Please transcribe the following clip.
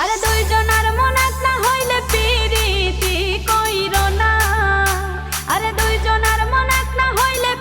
আরে দুইজনার মনাত না হইলে পিরিতি না। আরে দুইজনার মনাত না হইলে